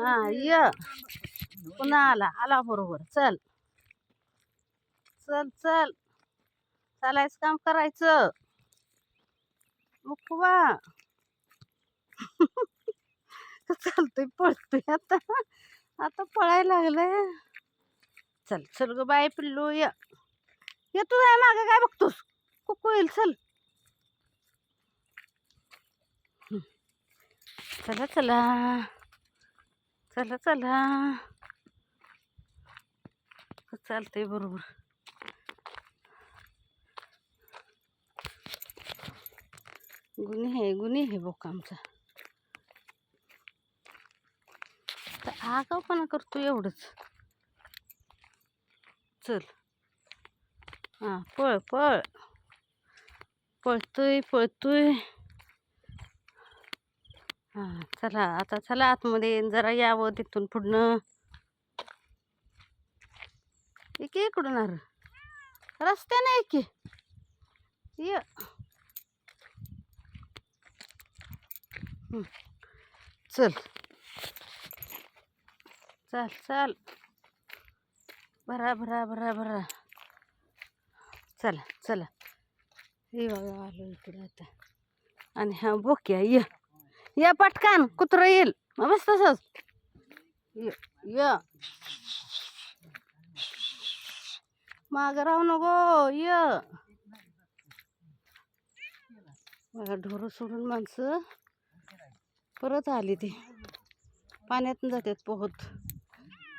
हा य. पुन्हा आला आला बरोबर. चल. चल चल. चालायचं काम करायचं. मुकवा. चालतोय पळतोय आता. आता पळायला लागलंय. चल चल ग बाय पिल्लू ये. ये तू आहे मागं काय बघतोस? कुकू येईल चल. चला चला. चला चला. चालतंय बरोबर. गुन्हे आहे गुन्हे आहे बोका आमचा. तर आगावपणा करतो एवढंच. चल. हां पळ पळ. पळतोय पळतोय. हां चला आता चला आतमध्ये जरा यावं तिथून पुढनं. एक इकडून अर रस्त्याने आहे की ये चल. चल चल. भरा भरा भरा भरा. चला चला. हे बघा आलो इकडे आता. आणि हा बोक्या ये. या पटकन कुत्रं येईल. मग बस तसंच. य. माग राहू नको य. बघा ढोरं सोडून माणसं परत आली ती. पाण्यातून जातात पोहत.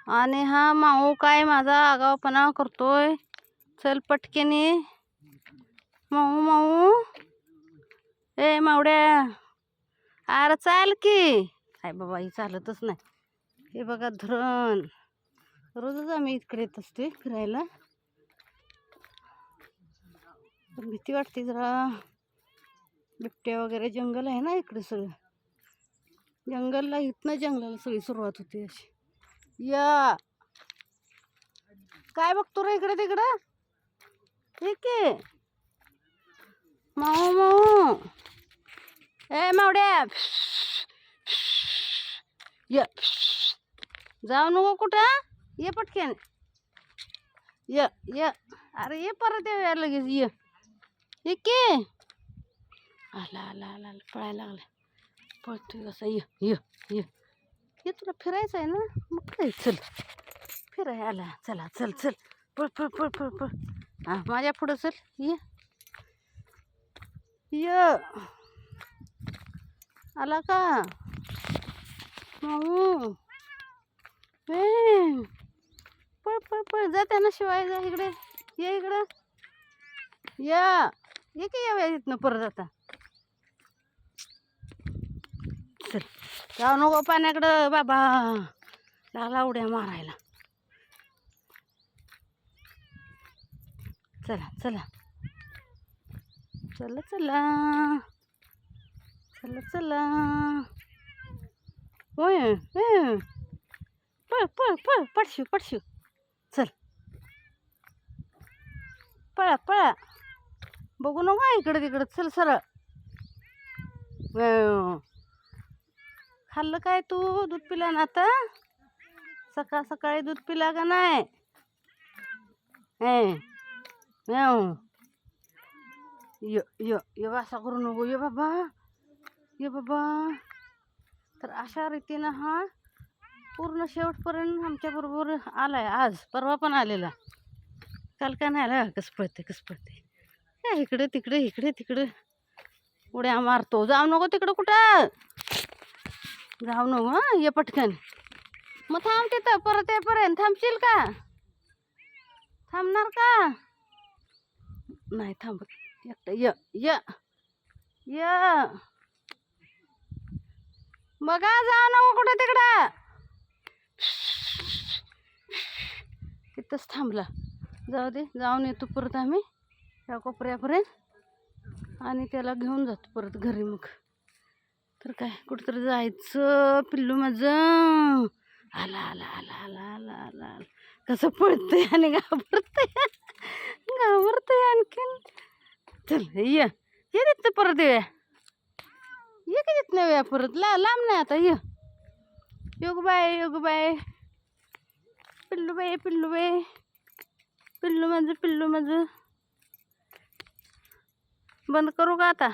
आणि हा माऊ काय माझा आगावपणा करतोय. चल पटकेने. माऊ माऊ. ए मावड्या. अरे चाल की. काय बाबा ही चालतच नाही. हे बघा धरण. रोजच आम्ही इकडे येत असते फिरायला. भीती वाटते जरा. बिबट्या वगैरे जंगल आहे ना इकडे सगळं. जंगलला इथनं जंगलाला सगळी सुरुवात होते अशी. या. काय बघतो रे इकडे तिकडं? ठीक आहे माऊ माऊ ए मावड्या. य. जाऊ नको कुठं ये पटकेन. य य. अरे ये परत ये लगेच ये. ये के? आला आला आला आला, पळायला लागला. पळतोय कसा ये ये ये. ये तुला फिरायचं आहे ना? मग काय? चल. फिराय आला. चला चल चल. पळ पळ पळ पळ पळ. हा माझ्या पुढं चल. ये. ये. आला का? माऊ. ए. पळ पळ पळ. जा त्यांना शिवाय जा इकडे. ये इकडं. या. ये की या इथनं परत जाता चल. जाऊ नको पाण्याकडं बाबा. लागला उड्या मारायला. चला चला. चला चला. चला चला. होय पळ पळ पळ पडशीव पडशीव चल. पळा पळा. बघू नको इकडं तिकडं. चल सरळ. खाल्लं काय तू दूध पिला ना आता? सकाळ सकाळी दूध पिला का नाही? हे म्याव. य य असा करू नको. ये बाबा. ये बाबा. तर अशा रीतीनं हा पूर्ण शेवटपर्यंत आमच्याबरोबर आलाय. आज परवा पण आलेला. काल काय नाही आला. कसं पळते कसं पळते काय इकडे तिकडे इकडे तिकडे. उड्या मारतो. जाऊ नको तिकडं कुठं? जाऊ नको हां? ये पटकन. मग थांब तिथं. परत येईपर्यंत. थांबशील का? थांबणार का? नाही थांबत. एकटं य य. य. बघा जा ना कुठं तिकडं. तिथंच थांबला. जाऊ दे जाऊन येतो परत आम्ही. त्या कोपऱ्यापर्यंत. आणि त्याला घेऊन जातो परत घरी मग. तर काय कुठंतरी जायचं पिल्लू माझं. आला आला आला आला आला आला आला. कसं पळतंय आणि घाबरतंय. घाबरतंय आणखीन. चल ये. ये तिथं परत येऊया. ये का तिथनं येऊया परत. ला लांब नाही आता ये. योग बाय योग बाय पिल्लू बाय पिल्लू बाय पिल्लू माझं पिल्लू माझं बंद करू का आता?